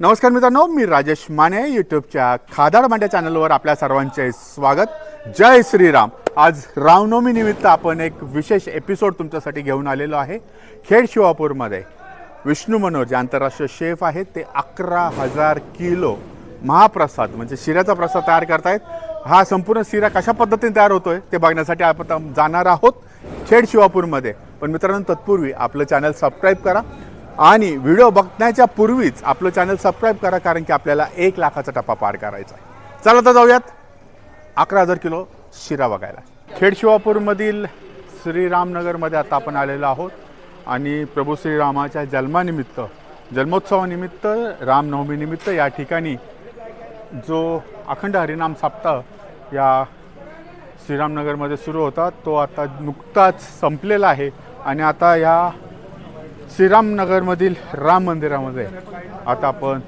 नमस्कार मित्रांनो मी राजेश माने यूट्यूबच्या खादाड मांड्या चॅनलवर आपल्या सर्वांचे स्वागत. जय श्रीराम. आज रामनवमी निमित्त आपण एक विशेष एपिसोड तुमच्यासाठी घेऊन आलेलो आहे. खेड शिवापूरमध्ये विष्णू मनोहर जे आंतरराष्ट्रीय शेफ आहेत ते अकरा हजार किलो महाप्रसाद म्हणजे शिऱ्याचा प्रसाद तयार करतायत. हा संपूर्ण शिरा कशा पद्धतीने तयार होतोय ते बघण्यासाठी आपण जाणार आहोत खेड शिवापूरमध्ये. पण मित्रांनो तत्पूर्वी आपलं चॅनल सबस्क्राईब करा. आणि व्हिडिओ बघण्याच्या पूर्वीच आपलं चॅनल सबस्क्राईब करा कारण की आपल्याला एक लाखाचा टप्पा पार करायचा आहे. चला तर जाऊयात. अकरा हजार किलो शिरा बघायला. खेड शिवापूरमधील श्रीरामनगरमध्ये आता आपण आलेलो आहोत. आणि प्रभू श्रीरामाच्या जन्मानिमित्त जन्मोत्सवानिमित्त रामनवमीनिमित्त या ठिकाणी जो अखंड हरिनाम सप्ताह या श्रीरामनगरमध्ये सुरू होता तो आता नुकताच संपलेला आहे. आणि आता या श्रीरामनगरमधील राम मंदिरामध्ये आता आपण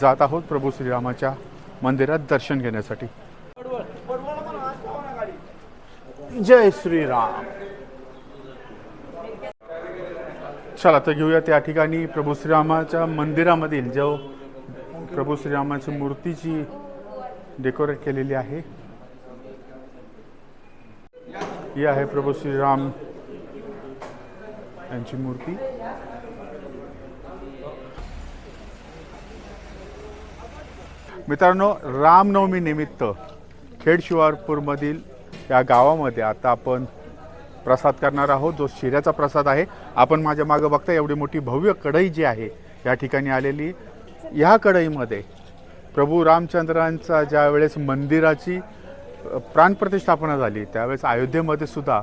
जात आहोत प्रभू श्रीरामाच्या मंदिरात दर्शन घेण्यासाठी. जय श्रीराम. चला तर घेऊया त्या ठिकाणी प्रभू श्रीरामाच्या मंदिरामधील जो प्रभू श्रीरामाची मूर्तीची डेकोरेट केलेली आहे. ही आहे प्रभू श्रीराम यांची मूर्ती. मित्रांनो रामनवमीनिमित्त खेड शिवारपूरमधील या गावामध्ये आता आपण प्रसाद करणार आहोत जो शिऱ्याचा प्रसाद आहे. आपण माझ्या मागं बघता एवढी मोठी भव्य कढई जी आहे या ठिकाणी आलेली. ह्या कढईमध्ये प्रभू रामचंद्रांचा ज्या वेळेस मंदिराची प्राणप्रतिष्ठापना झाली त्यावेळेस अयोध्येमध्ये सुद्धा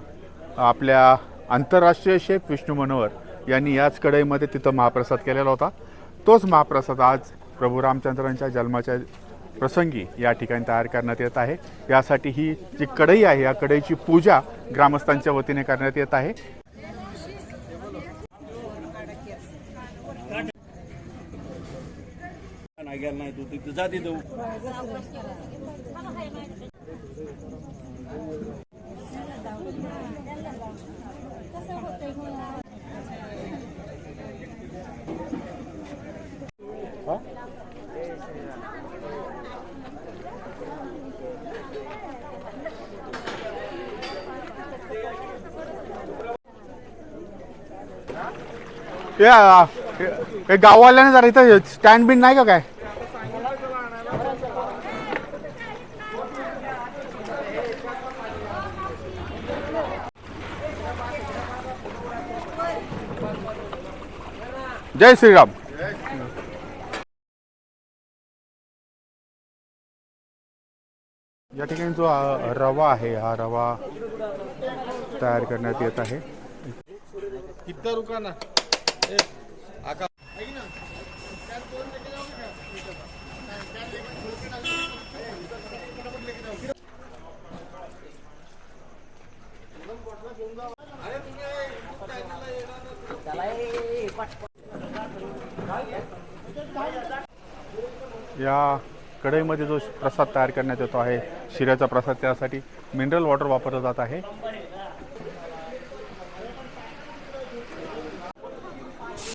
आपल्या आंतरराष्ट्रीय शेफ विष्णू मनोहर यांनी याच कढईमध्ये तिथं महाप्रसाद केलेला होता. तोच महाप्रसाद आज प्रभू रामचंद्रांच्या जन्माच्या प्रसंगी या ठिकाणी तयार करण्यात येत आहे. यासाठी ही जी कढई आहे या कढईची पूजा ग्रामस्थांच्या वतीने करण्यात येत आहे. नाही या हे गाववाल्याने जरा इथं स्टँड बिन नाही का काय? जय श्रीराम. या ठिकाणी जो रवा आहे हा रवा तयार करण्यात येत आहे. किती रुका या कढईमध्ये जो प्रसाद तयार करण्यात येतो आहे शिऱ्याचा प्रसाद त्यासाठी मिनरल वॉटर वापरलं जात आहे.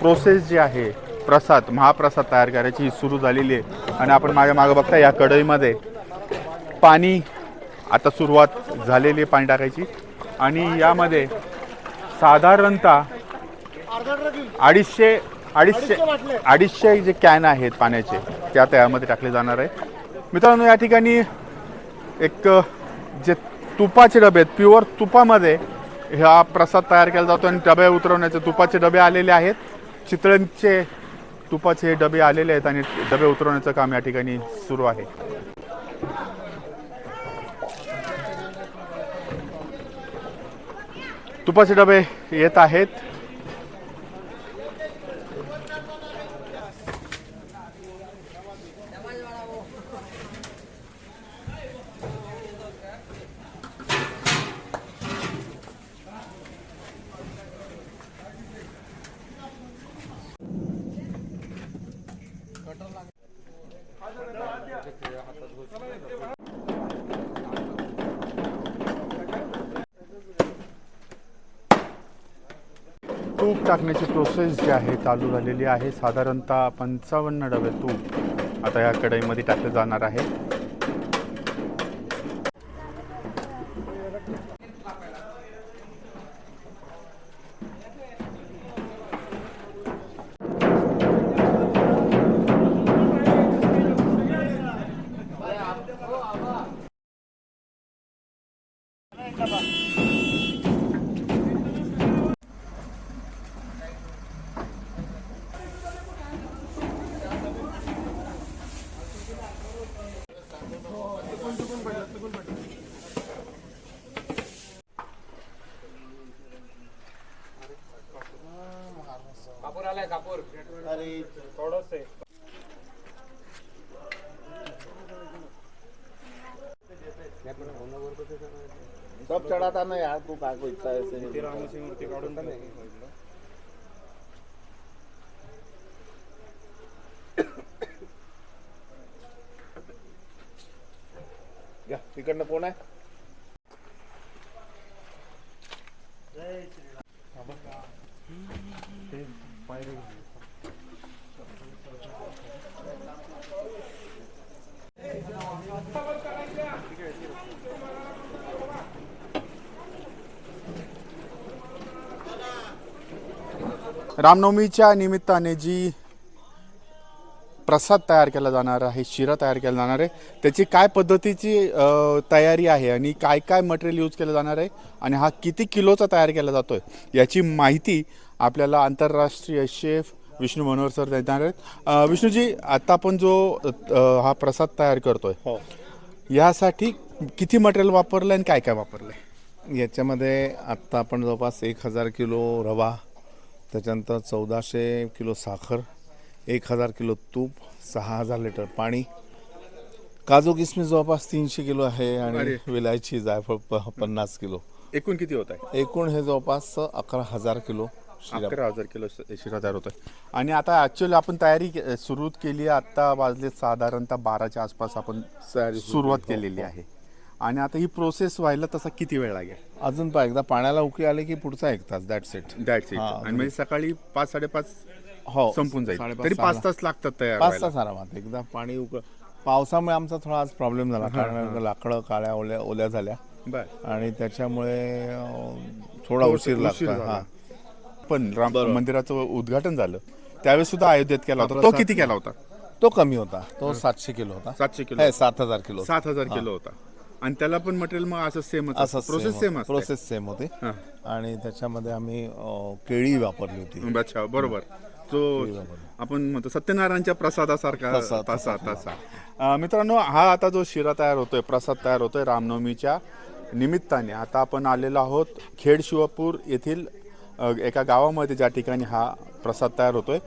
प्रोसेस जी आहे प्रसाद महाप्रसाद तयार करायची ही सुरू झालेली आहे. आणि आपण माझ्या मागं बघता या कढईमध्ये पाणी आता सुरुवात झालेली आहे पाणी टाकायची. आणि यामध्ये साधारणतः अडीचशे अडीचशे अडीचशे जे कॅन आहेत पाण्याचे ते आता यामध्ये टाकले जाणार आहे. मित्रांनो या ठिकाणी एक जे तुपाचे डबे आहेत प्युअर तुपामध्ये हा प्रसाद तयार केला जातो आणि डबे उतरवण्याचे तुपाचे डबे आलेले आहेत. चितळ्यांचे तुपाचे डबे आलेले आहेत आणि डबे उतरवण्याचं काम या ठिकाणी सुरू आहे. तुपाचे डबे येत आहेत. तूप टाकण्याची प्रोसेस जी आहे चालू झालेली आहे. साधारणतः पंचावन्न डबे तूप आता या कढईमध्ये टाकलं जाणार आहे. पडा था ना यार तू काय कोइता ऐसे ती रामूची मूर्ती काढून नाही. घ्या कोण आहे? रामनवमीच्या निमित्ताने जी प्रसाद तयार केला जाणार आहे शिरा तयार केला जाणार आहे त्याची काय पद्धतीची तयारी आहे आणि काय काय मटेरियल यूज केलं जाणार आहे आणि हा किती किलोचा तयार केला जातोय याची माहिती आपल्याला आंतरराष्ट्रीय शेफ विष्णू मनोहर सर देणार आहेत. विष्णूजी आता आपण जो हा प्रसाद तयार करतोय हो. यासाठी किती मटेरियल वापरलं आणि काय काय वापरलंय? याच्यामध्ये आत्ता आपण जवळपास एक हजार किलो रवा त्याच्यानंतर चौदाशे किलो साखर एक हजार किलो तूप सहा हजार लिटर पाणी. काजू किसमिस जवळपास तीनशे किलो आहे आणि अरे. विलायची जायफळ प- पन्नास किलो. एकूण किती होत आहे? एकूण हे जवळपास अकरा हजार किलो शिरा. अकरा हजार किलो श- शिरा तयार होतोय. आणि आता ऍक्च्युअली आपण तयारी के- सुरू केली आहे. आता वाजले साधारणतः बाराच्या आसपास आपण तयारी सुरू सुरुवात केली. हो, केलेली आहे. आणि आता ही प्रोसेस व्हायला तसा किती वेळ लागेल? अजून पहा एकदा पाण्याला उकळी आली की पुढचा एक तास दॅट सेट दॅट्स इट हा, आणि म्हणजे सकाळी पाच साडेपाच हो. संपून जाईल. साडेपाच, तरी सहाला. पाच तास लागतात तयार पाच व्हायला. तास आरामात. एकदा पाणी उकळ पावसामुळे आमचा थोडा आज प्रॉब्लेम झाला. कारण लाकडं काळ्या ओल्या ओल्या झाल्या. बर. आणि त्याच्यामुळे अं, थोडा उशीर लागतो झाला. हा. पण राम. मंदिराचं उद्घाटन झालं. त्यावेळेस सुद्धा अयोध्येत केला होता. तो किती केला होता? तो कमी होता. तो सातशे किलो होता. सातशे किलो. सात हजार किलो सात हजार किलो होता. आणि त्याला पण मटेरियल मग असं सेम असं प्रोसेस सेम असते. प्रोसेस सेम होती. आणि त्याच्यामध्ये आम्ही केळी वापरली होती. अच्छा बरोबर. तो आपण म्हणतो सत्यनारायणच्या प्रसादासारखा तसा, तसा. मित्रांनो हा आता जो शिरा तयार होतोय प्रसाद तयार होतोय रामनवमीच्या निमित्ताने. आता आपण आलेलो आहोत खेड शिवापूर येथील एका गावामध्ये ज्या ठिकाणी हा प्रसाद तयार होतोय.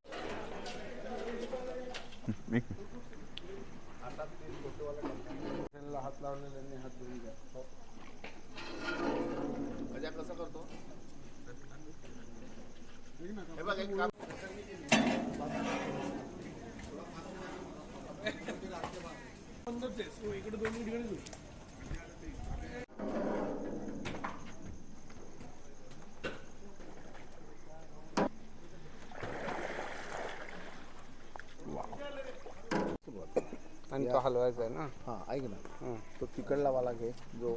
आणि तो हलवायचा आहे ना? हा ऐक ना. तो तिकडला वाला घे जो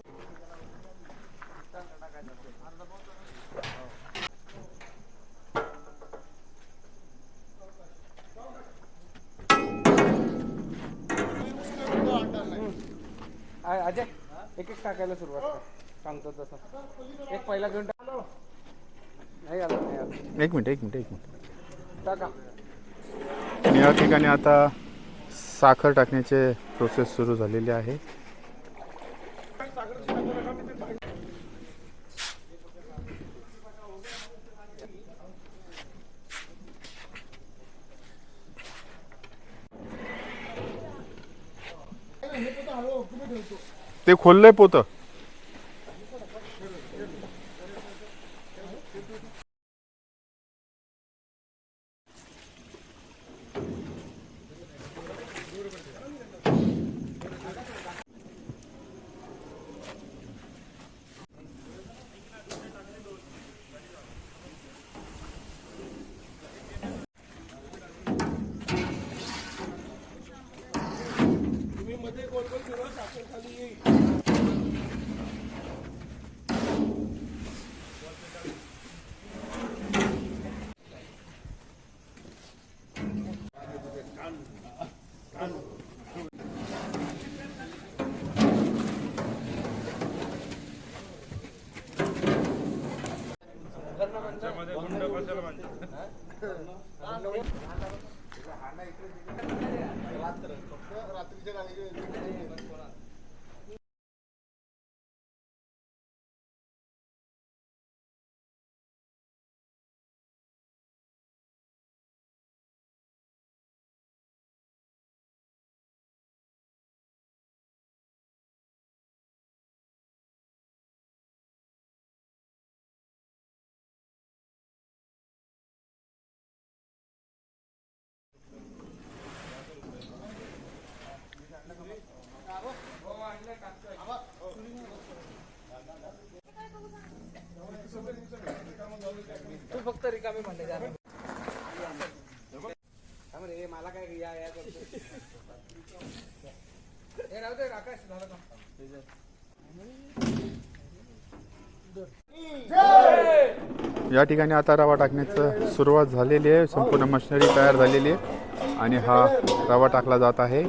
अजय एक एक टाकायला सुरुवात कर. सांगतो तसं. एक पहिला घेऊन टाक. नाही आलं नाही आलं. एक मिनिट एक मिनिट एक मिनिट. टाका. आणि या ठिकाणी आता साखर टाकण्याचे प्रोसेस सुरू झालेली आहे. ते खोललंय पोतं. म्हणले हे मला काय या या करतो. हे राहू दे आकाश झालं का या ठिकाणी आता रवा टाकण्याचं सुरुवात झालेली आहे. संपूर्ण मशिनरी तयार झालेली आहे. आणि हा रवा टाकला जात आहे.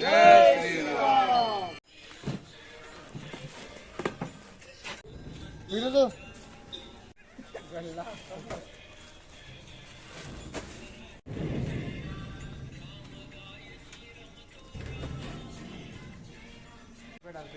जय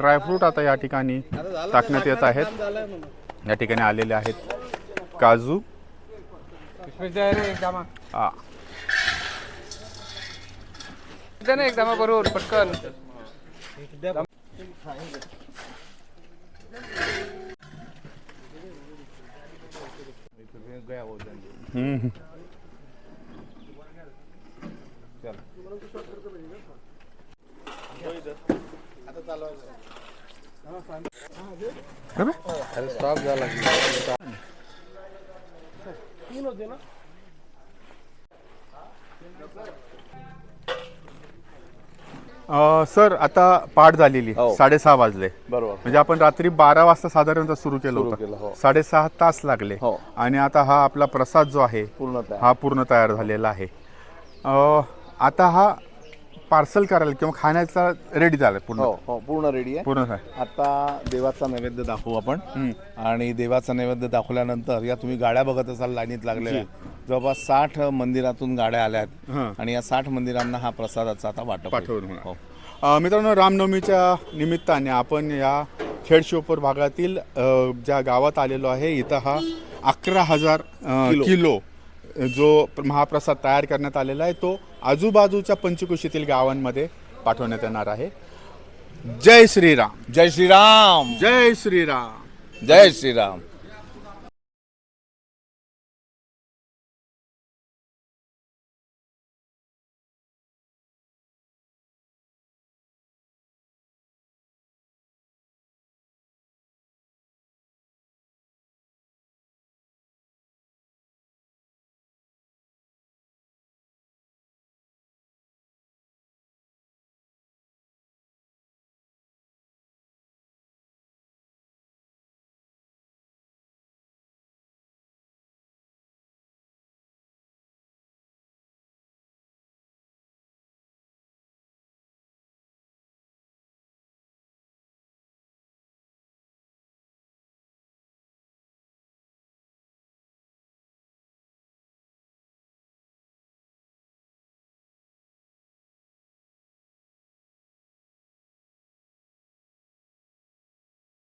ड्रायफ्रूट आता या ठिकाणी टाकण्यात येत आहेत. या ठिकाणी आलेले आहेत काजू. एकदम आ, ना एकदम बरोबर पटकन. हम्म. अरे स्टॉप झाला की तीन होते ना अ, सर आता पाठ झालेली हो. साडेसहा वाजले. बरोबर. म्हणजे आपण रात्री बारा वाजता साधारणतः सुरू केलं सुरू केलं, होतं हो. साडेसहा तास लागले. हो. आणि आता हा आपला प्रसाद जो आहे हा पूर्ण तयार झालेला आहे. अ, आता हा पार्सल करायला किंवा खाण्याचा रेडी झाला पूर्ण हो हो पूर्ण रेडी आहे पूर्ण आहे. आता देवाचा नैवेद्य दाखवू आपण आणि देवाचा नैवेद्य दाखवल्यानंतर या तुम्ही गाड्या बघत असाल लाईनीत लागलेल्या जवळपास साठ मंदिरातून गाड्या आल्या हां. आहेत आणि या साठ मंदिरांना हा प्रसादाचा आता वाटप. पाठवून. हो. मित्रांनो रामनवमीच्या निमित्ताने आपण या खेडशिवपूर भागातील ज्या गावात आलेलो आहे इथं हा अकरा हजार किलो. जो महाप्रसाद तयार करण्यात आलेला आहे तो आजूबाजूच्या पंचकुशीतील गावांमध्ये पाठवण्यात येणार आहे. जय श्रीराम. जय श्रीराम. जय श्रीराम. जय श्रीराम.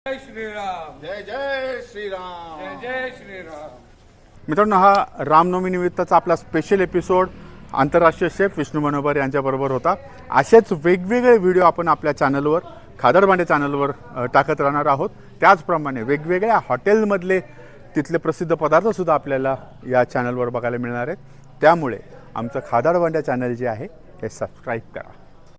जय श्रीराम. जय जय श्रीराम. जय जय श्रीराम. मित्रांनो हा रामनवमी निमित्ताचा आपला स्पेशल एपिसोड आंतरराष्ट्रीय शेफ विष्णू मनोबर यांच्याबरोबर होता. असेच वेगवेगळे व्हिडिओ आपण आपल्या चॅनलवर खादरबांडे चॅनलवर अ, टाकत राहणार आहोत. त्याचप्रमाणे वेगवेगळ्या हॉटेलमधले तिथले प्रसिद्ध पदार्थसुद्धा आपल्याला या चॅनलवर बघायला मिळणार आहेत. त्यामुळे आमचं खादाडबांड्या चॅनल जे आहे हे सबस्क्राईब करा.